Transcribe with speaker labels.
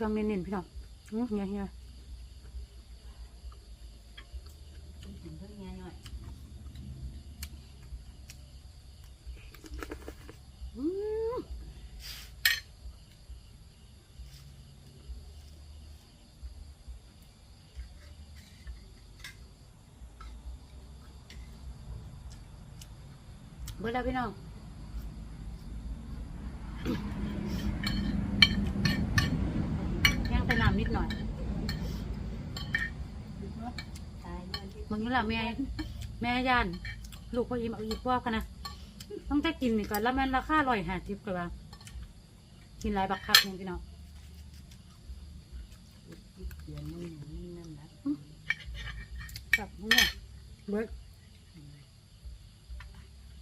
Speaker 1: รื่องเน้นๆพี่น้องอืมเฮียเฮีย
Speaker 2: กินเพิ่งเงี้ยหน่อย
Speaker 1: อืมเบิดแล้วพี่น้อง ย่างแต่ น้ำนิดหน่อย
Speaker 2: ตายเนี่ยที่
Speaker 1: มึงนี่แหละแม่แม่ย่าน ลูกพ่อยิ้มเอาอีกว่ากันนะต้องแต่กินนี่ก่อนแล้วแม่นราคาร่อยหาทิพย์กันว่ากินหลายบักคักเนี่ยพี่น้อง
Speaker 2: เขียนนี่นี่นั่นนะ
Speaker 1: กับเนี่ยเบิด